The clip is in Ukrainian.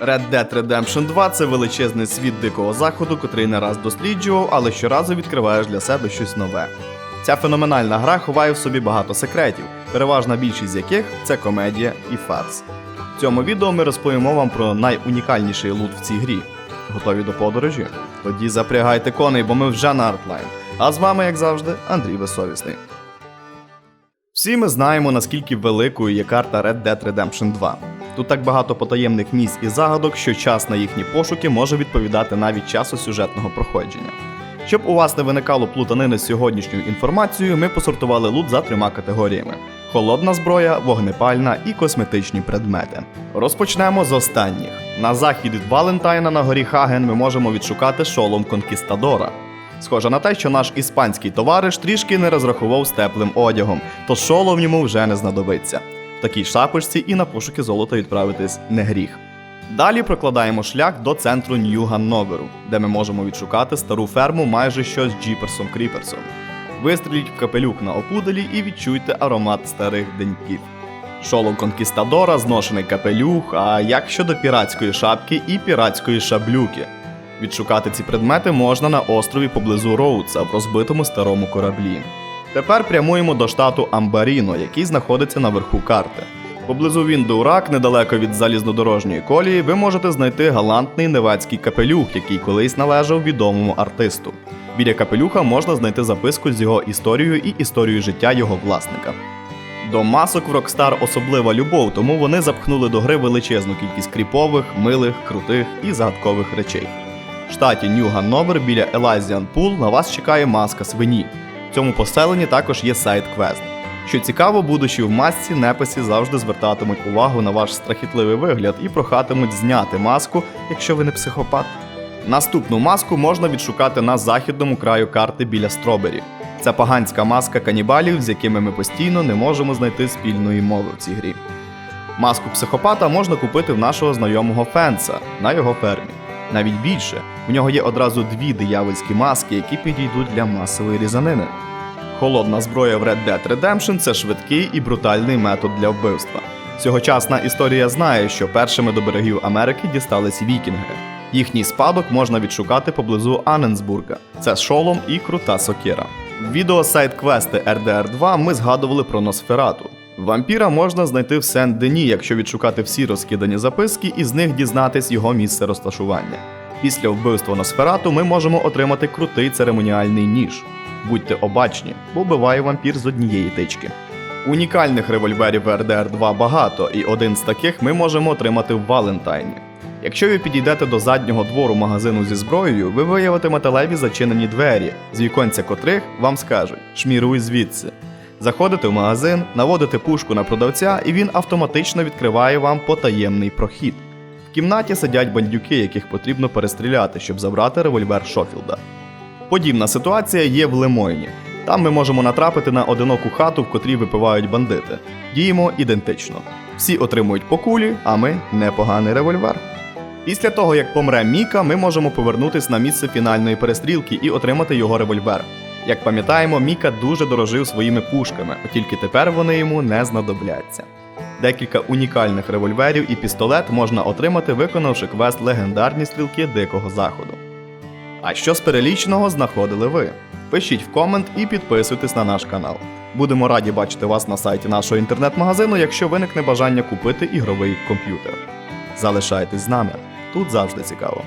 Red Dead Redemption 2 це величезний світ дикого заходу, котрий не раз досліджував, але щоразу відкриваєш для себе щось нове. Ця феноменальна гра ховає в собі багато секретів, переважна більшість з яких це комедія і фарс. В цьому відео ми розповімо вам про найунікальніший лут в цій грі. Готові до подорожі? Тоді запрягайте коней, бо ми вже на Артлайн. А з вами, як завжди, Андрій Безсовісний. Всі ми знаємо, наскільки великою є карта Red Dead Redemption 2. Тут так багато потаємних місць і загадок, що час на їхні пошуки може відповідати навіть часу сюжетного проходження. Щоб у вас не виникало плутанини з сьогоднішньою інформацією, ми посортували лут за трьома категоріями: холодна зброя, вогнепальна і косметичні предмети. Розпочнемо з останніх. На захід від Валентайна на горі Хаген ми можемо відшукати шолом Конкістадора. Схоже на те, що наш іспанський товариш трішки не розрахував з теплим одягом, то шолом йому вже не знадобиться. В такій шапочці і на пошуки золота відправитись не гріх. Далі прокладаємо шлях до центру Нью-Ганноверу, де ми можемо відшукати стару ферму майже що з Джіперсом Кріперсом. Вистріліть в капелюк на опудалі і відчуйте аромат старих деньків. Шолом Конкістадора, зношений капелюх, а як щодо піратської шапки і піратської шаблюки. Відшукати ці предмети можна на острові поблизу Роудса в розбитому старому кораблі. Тепер прямуємо до штату Амбаріно, який знаходиться наверху карти. Поблизу Віндоурак, недалеко від залізнодорожньої колії, ви можете знайти галантний невацький капелюх, який колись належав відомому артисту. Біля капелюха можна знайти записку з його історією і історією життя його власника. До масок в Rockstar особлива любов, тому вони запхнули до гри величезну кількість кріпових, милих, крутих і загадкових речей. В штаті Нью Ганновер біля Елазіан Пул на вас чекає маска свині. Цьому поселенні також є сайт-квест. Що цікаво, будучи в масці, неписі завжди звертатимуть увагу на ваш страхітливий вигляд і прохатимуть зняти маску, якщо ви не психопат. Наступну маску можна відшукати на західному краю карти біля Стробері. Це поганська маска канібалів, з якими ми постійно не можемо знайти спільної мови в цій грі. Маску психопата можна купити в нашого знайомого Фенса на його фермі. Навіть більше, в нього є одразу дві диявольські маски, які підійдуть для масової різанини. Холодна зброя в Red Dead Redemption це швидкий і брутальний метод для вбивства. Сьогочасна історія знає, що першими до берегів Америки дістались вікінги. Їхній спадок можна відшукати поблизу Анненсбурга. Це шолом і крута сокира. В відео сайт квести RDR 2 ми згадували про Носферату. Вампіра можна знайти в Сен-Дені, якщо відшукати всі розкидані записки і з них дізнатись його місце розташування. Після вбивства Носферату ми можемо отримати крутий церемоніальний ніж. Будьте обачні, бо вбиває вампір з однієї тички. Унікальних револьверів RDR 2 багато, і один з таких ми можемо отримати в Валентайні. Якщо ви підійдете до заднього двору магазину зі зброєю, ви виявите металеві зачинені двері, з віконця котрих вам скажуть шміруй звідси. Заходите в магазин, наводите пушку на продавця, і він автоматично відкриває вам потаємний прохід. В кімнаті сидять бандюки, яких потрібно перестріляти, щоб забрати револьвер Шофілда. Подібна ситуація є в Лемойні. Там ми можемо натрапити на одиноку хату, в котрій випивають бандити. Діємо ідентично. Всі отримують по кулі, а ми непоганий револьвер. Після того, як помре Міка, ми можемо повернутися на місце фінальної перестрілки і отримати його револьвер. Як пам'ятаємо, Міка дуже дорожив своїми пушками, от тільки тепер вони йому не знадобляться. Декілька унікальних револьверів і пістолет можна отримати, виконавши квест легендарні стрілки Дикого Заходу. А що з переліченого знаходили ви? Пишіть в комент і підписуйтесь на наш канал. Будемо раді бачити вас на сайті нашого інтернет-магазину, якщо виникне бажання купити ігровий комп'ютер. Залишайтесь з нами, тут завжди цікаво.